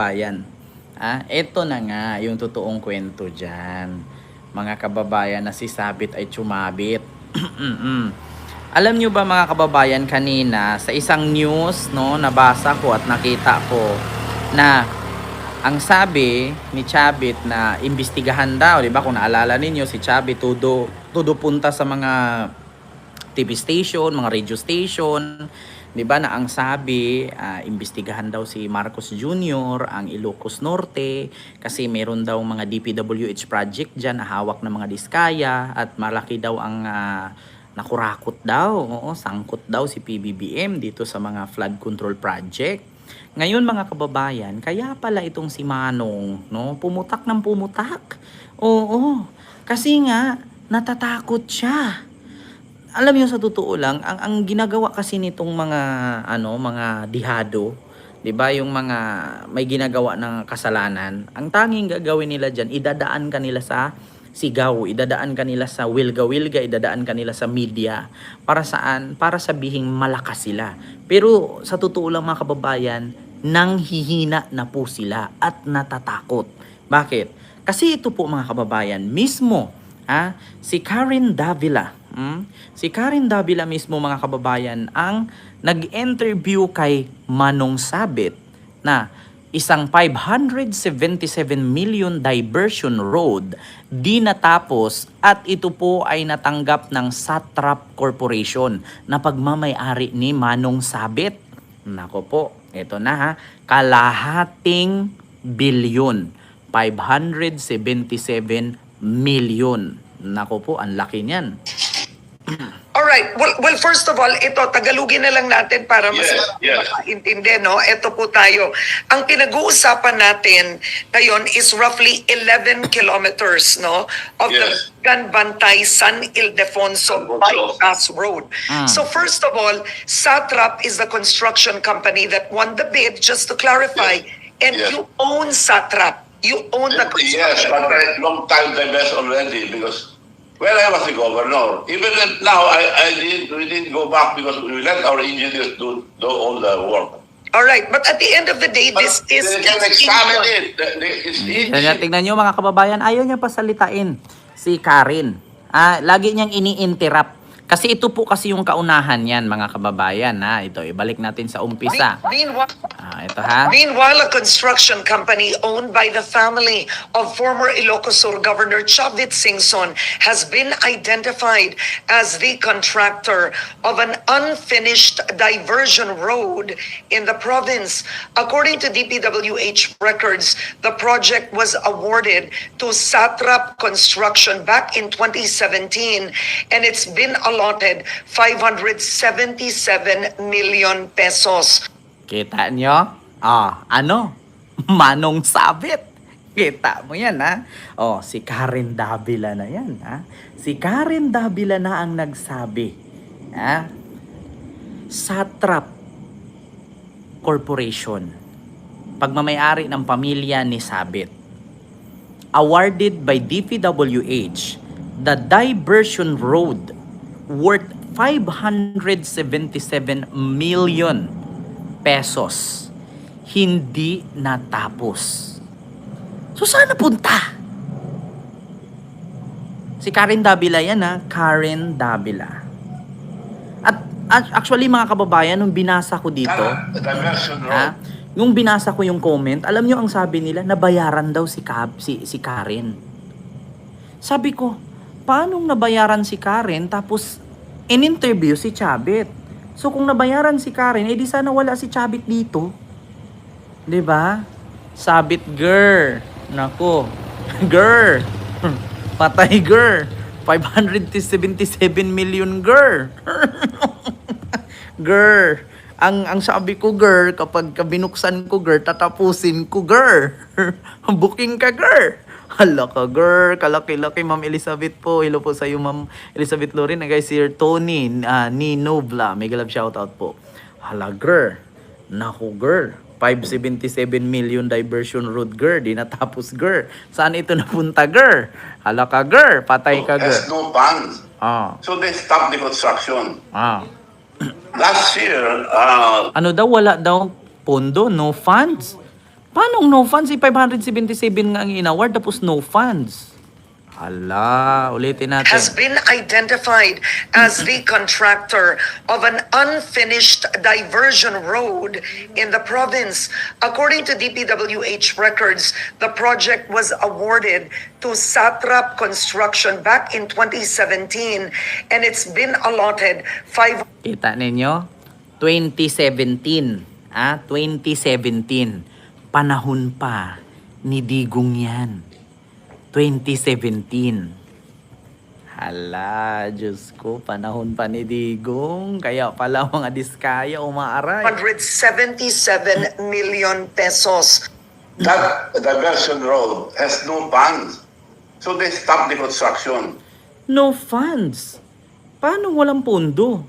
kababayan. Ah, ito na nga yung totoong kwento dyan. Mga kababayan na si Sabit ay tsumabit. Alam nyo ba mga kababayan kanina sa isang news no nabasa ko at nakita ko na ang sabi ni Chabit na imbestigahan daw, 'di ba? Kung naalala ninyo si Chabit tudo tudo punta sa mga TV station, mga radio station, 'di ba na ang sabi, ah, imbestigahan daw si Marcos Jr. ang Ilocos Norte kasi meron daw mga DPWH project diyan na hawak ng mga diskaya at malaki daw ang ah, nakurakot daw. Oo, sangkot daw si PBBM dito sa mga flood control project. Ngayon mga kababayan, kaya pala itong si Manong, no, pumutak ng pumutak. Oo, kasi nga natatakot siya alam niyo sa totoo lang, ang ang ginagawa kasi nitong mga ano, mga dihado, 'di ba, yung mga may ginagawa ng kasalanan, ang tanging gagawin nila diyan, idadaan kanila sa sigaw, idadaan kanila sa wilga-wilga, idadaan kanila sa media. Para saan? Para sabihing malakas sila. Pero sa totoo lang mga kababayan, nanghihina na po sila at natatakot. Bakit? Kasi ito po mga kababayan, mismo ah, si Karen Davila. Mm, Si Karen Davila mismo mga kababayan ang nag-interview kay Manong Sabit na isang 577 million diversion road di natapos at ito po ay natanggap ng Satrap Corporation na pagmamayari ni Manong Sabit. Nako po, ito na ha, kalahating bilyon. 577 million. Nako po, ang laki niyan. Alright, well, well first of all, ito, tagalugin na lang natin para mas Yes, yes. makaintindi, no? Ito po tayo. Ang pinag-uusapan natin ngayon is roughly 11 kilometers, no? Of the Yes. Ganbantay San Ildefonso bypass road. Ah. So first of all, Satrap is the construction company that won the bid, just to clarify. And Yes. you own Satrap. You own the Yes, construction. but I long time divest already because when I was the governor, even now I, I did we didn't go back because we let our engineers do do all the work. All right, but at the end of the day, But this is they can it's examine it. It's Kaya easy. tignan nyo mga kababayan, ayaw niya pasalitain si Karen. Ah, lagi niyang ini-interrupt. Kasi ito po kasi yung kaunahan yan mga kababayan. Ha? Ito, ibalik natin sa umpisa. Meanwhile, ito ha. Meanwhile, a construction company owned by the family of former Ilocos Sur Governor Chavit Singson has been identified as the contractor of an unfinished diversion road in the province. According to DPWH records, the project was awarded to Satrap Construction back in 2017 and it's been allotted 577 million pesos. Kita nyo? Ah, ano? Manong sabit. Kita mo yan, ha? Oh, si Karen Davila na yan, ha? Si Karen Davila na ang nagsabi, ha? Satrap Corporation. Pagmamayari ng pamilya ni Sabit. Awarded by DPWH, the diversion road worth 577 million pesos hindi natapos. So saan napunta? Si Karen Davila yan ha, Karen Davila. At, actually mga kababayan, nung binasa ko dito, ha, nung binasa ko yung comment, alam nyo ang sabi nila, nabayaran daw si, Kab, si, si Karen. Sabi ko, paano nabayaran si Karen tapos in-interview si Chabit? So kung nabayaran si Karen, eh di sana wala si Chabit dito. 'Di ba? Sabit girl. Nako. Girl. Patay girl. 577 million girl. girl. Ang ang sabi ko girl kapag kabinuksan ko girl tatapusin ko girl. Booking ka girl. Hala ka girl, kalaki-laki Ma'am Elizabeth po. Hello po sa iyo Ma'am Elizabeth Lorin. Guys, Sir Tony uh, ni Nobla. Mega love shoutout po. Hala girl. Naku girl. 577 million diversion road girl. Di natapos girl. Saan ito napunta girl? Hala ka girl. Patay ka girl. no funds. Ah. So they stopped the construction. Ah. Last year, uh, Ano daw, wala daw pondo, no funds. Paano no funds? Eh, 577 nga ang inaward tapos no funds. Hala, ulitin natin. has been identified as the contractor of an unfinished diversion road in the province. According to DPWH records, the project was awarded to Satrap Construction back in 2017 and it's been allotted five Kita ninyo? 2017. Ah, 2017. Panahon pa ni Digong yan. 2017. Hala, Diyos ko, panahon pa ni Digong. Kaya pala mga diskaya umaaray. 177 million pesos. That diversion road has no funds. So they stopped the construction. No funds. Paano walang pondo?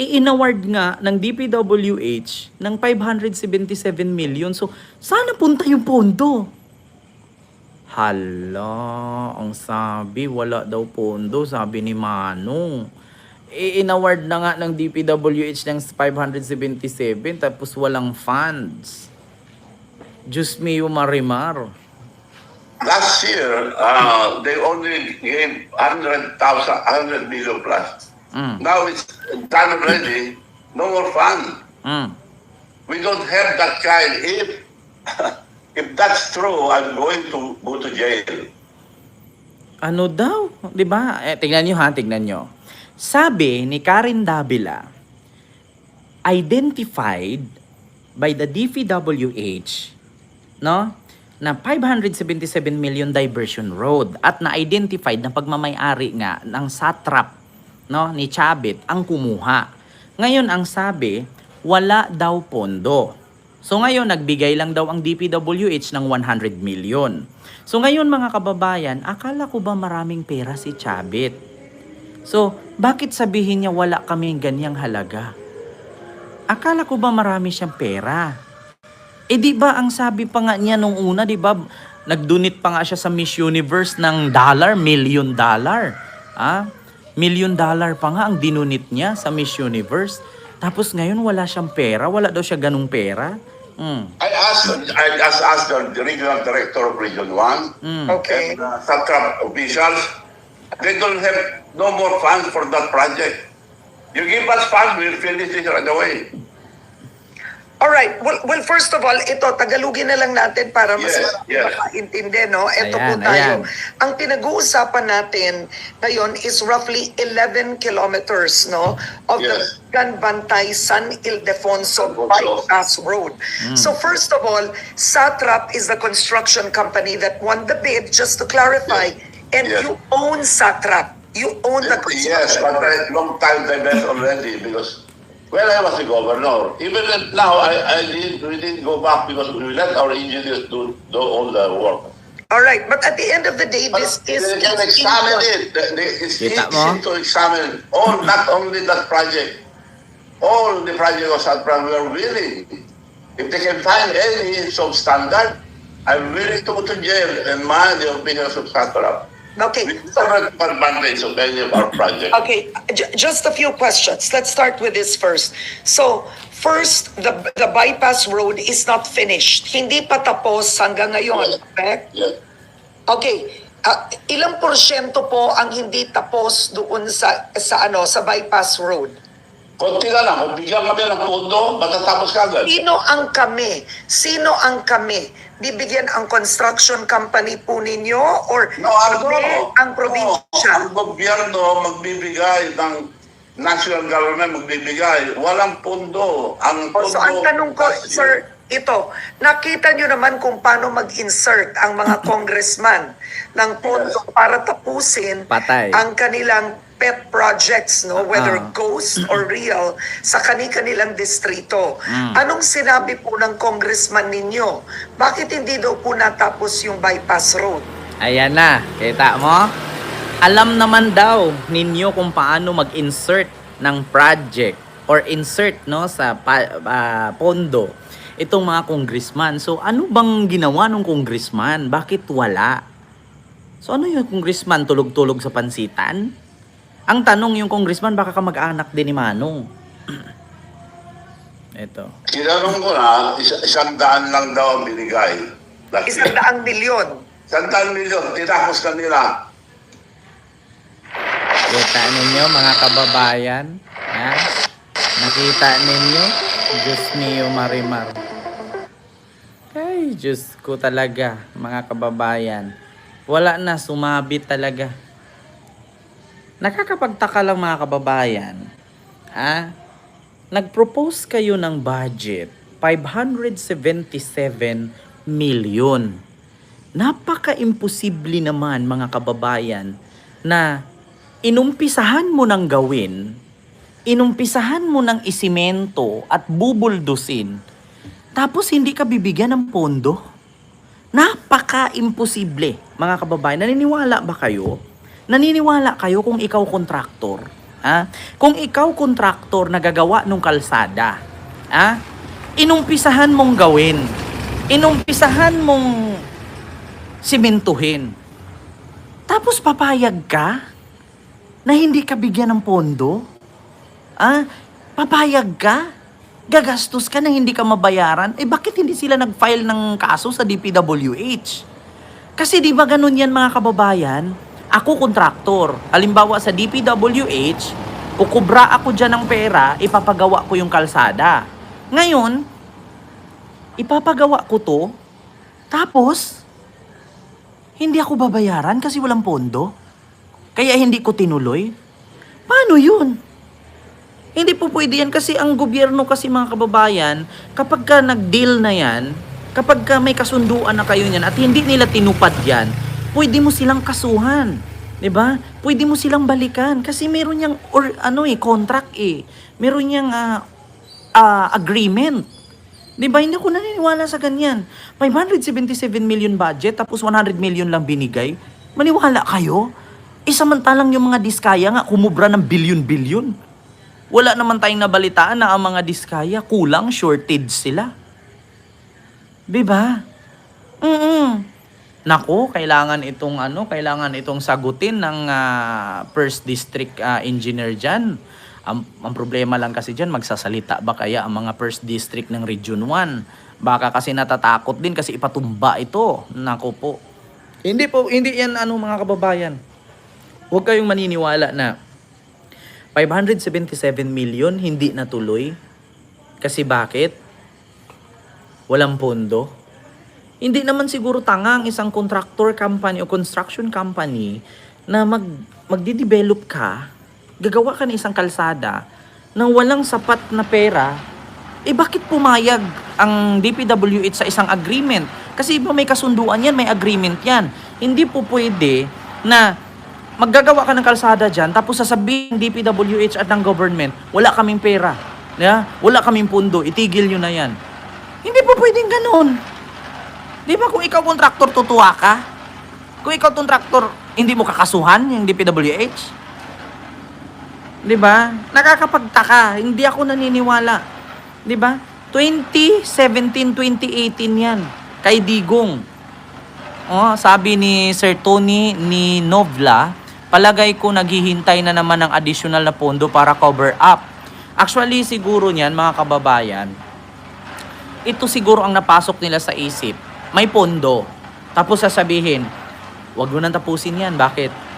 I-inaward nga ng DPWH ng 577 million. So, sana punta yung pondo? Hala, ang sabi, wala daw pondo, sabi ni Manong. I-inaward na nga ng DPWH ng 577 tapos walang funds. Diyos mio marimar. Last year, uh, they only gave 100,000, 100 million plus. Mm. Now it's done already, no more fund. Mm. We don't have that kind. If if that's true, I'm going to go to jail. Ano daw? 'Di ba? Eh, tingnan niyo ha, tingnan niyo. Sabi ni Karen Davila, identified by the DPWH, no? Na 577 million diversion road at na-identified na pagmamayari nga ng satrap no ni Chabit ang kumuha. Ngayon ang sabi, wala daw pondo. So ngayon nagbigay lang daw ang DPWH ng 100 million. So ngayon mga kababayan, akala ko ba maraming pera si Chabit? So, bakit sabihin niya wala kaming ganyang halaga? Akala ko ba marami siyang pera? Eh di ba ang sabi pa nga niya nung una, di ba? Nagdunit pa nga siya sa Miss Universe ng dollar, million dollar. Ah? Million dollar pa nga ang dinunit niya sa Miss Universe. Tapos ngayon wala siyang pera, wala daw siya ganung pera. Hmm. I asked, I asked, asked the regional director of Region 1 Okay. and uh, officials, they don't have no more funds for that project. You give us funds, we'll finish it right away. All right. Well, well, first of all, ito, Tagalogin na lang natin para mas Yes, yes. makaintindi, no? Ito po Ayan, tayo. ayan. Ang pinag-uusapan natin ngayon is roughly 11 kilometers, no? Of Yes. the Ganbantay San Ildefonso. Bypass Road. So first of all, Satrap is the construction company that won the bid, just to clarify. And Yes. you own Satrap. You own the Yes, construction. but I long time divest already because when I was a governor, even now I, I did we didn't go back because we let our engineers do, do all the work. All right. But at the end of the day, But this is... they can examine it. It's easy to examine all, not only that project, all the project of Satpram we are willing. If they can find any substandard, I'm willing to go to jail and mind the opinions of Satpram. Okay. We don't have advantage of any of our projects. Okay, j- just a few questions. Let's start with this first. So, first, the the bypass road is not finished. Hindi pa tapos hanggang ngayon, correct? Yes. Okay. ah, ilang porsyento po ang hindi tapos doon sa sa ano sa bypass road? Konti na lang. Kung bigyan kami ng pondo, matatapos ka agad. Sino ang kami? Sino ang kami? Bibigyan ang construction company po ninyo or No, no, ang probinsya? No, ang gobyerno magbibigay ng national government magbibigay. Walang pondo. Ang pondo, so ang tanong ko, sir, ito, nakita nyo naman kung paano mag-insert ang mga congressman ng pondo para tapusin Patay. ang kanilang pet projects, no? whether Ah. ghost or real, sa kani-kanilang distrito. Mm. Anong sinabi po ng congressman ninyo? Bakit hindi daw po natapos yung bypass road? Ayan na, kita mo? Alam naman daw ninyo kung paano mag-insert ng project or insert no sa pa- ah, pondo itong mga congressman. So ano bang ginawa ng congressman? Bakit wala? So ano yung congressman tulog-tulog sa pansitan? Ang tanong yung congressman baka ka mag-anak din ni Manong. Ito. Tinanong ko na, isa, isang daan lang daw ang binigay. Last Isang daang milyon. Isang daan milyon, tinapos kanila. Kita ninyo mga kababayan? Ha? Nakita ninyo? Diyos mio marimar. Ay, Diyos ko talaga, mga kababayan. Wala na, sumabit talaga. Nakakapagtaka lang mga kababayan. Ha? Nag-propose kayo ng budget, 577 million. Napaka-imposible naman mga kababayan na inumpisahan mo ng gawin, inumpisahan mo ng isimento at bubuldusin, tapos hindi ka bibigyan ng pondo? Napaka-imposible, mga kababayan. Naniniwala ba kayo? Naniniwala kayo kung ikaw kontraktor? Ha? Kung ikaw kontraktor na gagawa ng kalsada, ha? Inumpisahan mong gawin. Inumpisahan mong simentuhin. Tapos papayag ka na hindi ka bigyan ng pondo? Ah, papayag ka? Gagastos ka na hindi ka mabayaran? Eh bakit hindi sila nag-file ng kaso sa DPWH? Kasi di ba ganun yan mga kababayan? Ako kontraktor. Halimbawa sa DPWH, kukubra ako dyan ng pera, ipapagawa ko yung kalsada. Ngayon, ipapagawa ko to, tapos, hindi ako babayaran kasi walang pondo? Kaya hindi ko tinuloy? Paano yun? Hindi po pwede yan kasi ang gobyerno kasi mga kababayan, kapag ka nag-deal na yan, kapag ka may kasunduan na kayo niyan at hindi nila tinupad yan, pwede mo silang kasuhan. 'Di ba? Pwede mo silang balikan kasi meron yang or ano eh contract eh. Meron yang ah, ah, agreement. 'Di ba? Hindi ako naniniwala sa ganyan. 577 million budget tapos 100 million lang binigay. Maniwala kayo? Eh samantalang yung mga diskaya nga kumubra ng bilyon-bilyon. Wala naman tayong nabalitaan na ang mga diskaya kulang, shortage sila. 'Di ba? Mm. Nako, kailangan itong ano, kailangan itong sagutin ng ah, First District ah, Engineer diyan. Ang, ang problema lang kasi diyan, magsasalita ba kaya ang mga First District ng Region 1? Baka kasi natatakot din kasi ipatumba ito. Nako po. Hindi po, hindi yan ano mga kababayan. Huwag kayong maniniwala na 577 million hindi natuloy. Kasi bakit? Walang pondo. Hindi naman siguro tanga ang isang contractor company o construction company na mag magdi-develop ka, gagawa ka ng isang kalsada nang walang sapat na pera, eh bakit pumayag ang DPWH sa isang agreement? Kasi iba may kasunduan yan, may agreement yan. Hindi po pwede na maggagawa ka ng kalsada dyan, tapos sasabihin DPWH at ng government, wala kaming pera. Yeah? Wala kaming pundo, itigil nyo na yan. Hindi po pwedeng ganun. Di ba kung ikaw kontraktor, tutuwa ka? Kung ikaw kontraktor, hindi mo kakasuhan yung DPWH? Di ba? Nakakapagtaka. Hindi ako naniniwala. Di ba? 2017, 2018 yan. Kay Digong. Oh, sabi ni Sir Tony ni Novla, palagay ko naghihintay na naman ng additional na pondo para cover up. Actually, siguro niyan mga kababayan, ito siguro ang napasok nila sa isip. May pondo. Tapos sasabihin, wag mo nang tapusin yan. Bakit?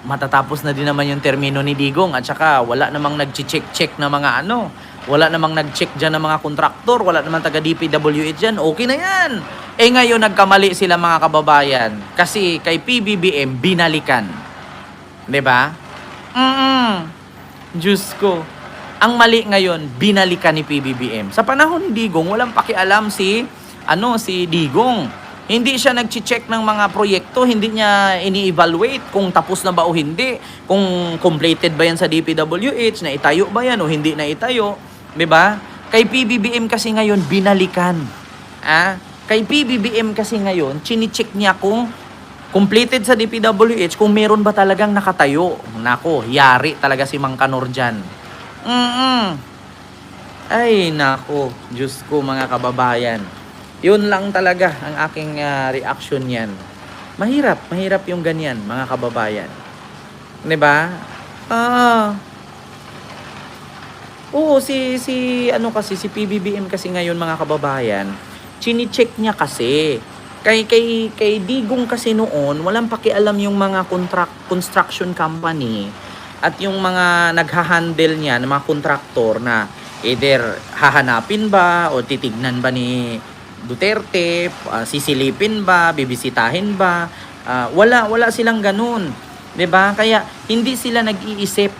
Matatapos na din naman yung termino ni Digong at saka wala namang nag-check-check na mga ano. Wala namang nag-check dyan ng mga kontraktor. Wala namang taga DPWH dyan. Okay na yan. Eh ngayon nagkamali sila mga kababayan. Kasi kay PBBM binalikan. 'Di ba? Mm. Diyos ko. Ang mali ngayon, binalikan ni PBBM. Sa panahon ni Digong, walang pakialam si ano si Digong. Hindi siya nagche-check ng mga proyekto, hindi niya ini-evaluate kung tapos na ba o hindi, kung completed ba yan sa DPWH, na itayo ba yan o hindi na itayo, 'di ba? Kay PBBM kasi ngayon binalikan. Ah, kay PBBM kasi ngayon, chini-check niya kung completed sa DPWH kung meron ba talagang nakatayo. Nako, yari talaga si Mang Kanor dyan. Mm Ay, nako. Diyos ko mga kababayan. Yun lang talaga ang aking ah, reaction yan. Mahirap, mahirap yung ganyan, mga kababayan. 'Di ba? Ah. Oo, si si ano kasi si PBBM kasi ngayon mga kababayan, chini-check niya kasi. Kay kay kay Digong kasi noon, walang pakialam yung mga contract construction company at yung mga nagha-handle niya mga kontraktor na either hahanapin ba o titignan ba ni Duterte, ah, sisilipin ba, bibisitahin ba? Ah, wala wala silang ganun. 'Di ba? Kaya hindi sila nag-iisip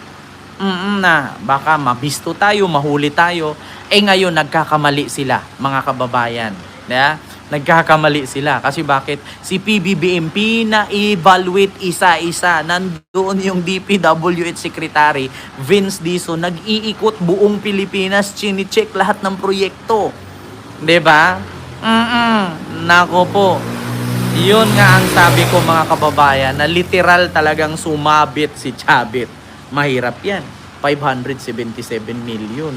mm na baka mabisto tayo, mahuli tayo. Eh ngayon nagkakamali sila, mga kababayan. Yeah? Nagkakamali sila. Kasi bakit? Si PBBM na-evaluate isa-isa. Nandoon yung DPWH Secretary, Vince Dizon, nag-iikot buong Pilipinas, chine-check lahat ng proyekto. 'Di ba? Mm Nako po. Yun nga ang sabi ko mga kababayan na literal talagang sumabit si Chabit. Mahirap yan. 577 million.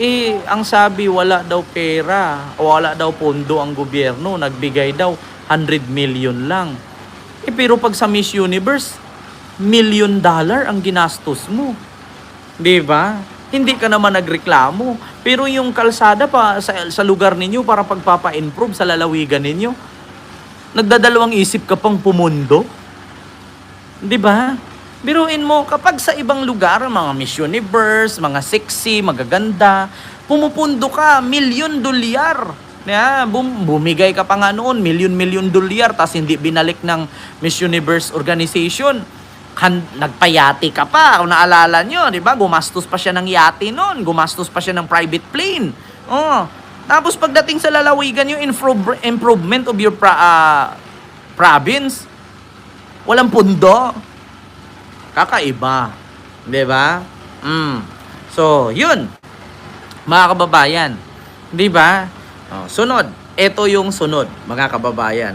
Eh, ang sabi wala daw pera wala daw pondo ang gobyerno. Nagbigay daw 100 million lang. Eh, pero pag sa Miss Universe, million dollar ang ginastos mo. 'Di ba? Hindi ka naman nagreklamo. Pero yung kalsada pa sa, sa lugar ninyo para pagpapa-improve sa lalawigan ninyo, nagdadalawang isip ka pang pumundo. 'Di ba? Biruin mo, kapag sa ibang lugar, mga Miss Universe, mga sexy, magaganda, pumupundo ka, milyon dolyar. Yeah, bum- bumigay ka pa nga noon, milyon-milyon dolyar, tas hindi binalik ng Miss Universe organization. Han- nagpayati ka pa, kung naalala nyo, di ba? Gumastos pa siya ng yate noon, gumastos pa siya ng private plane. Oh. Tapos pagdating sa lalawigan yung improve- improvement of your pra- ah, province, walang pundo. Kakaiba. 'Di ba? Mm. So, 'yun. Mga kababayan, 'di ba? Oh, sunod. Ito yung sunod, mga kababayan.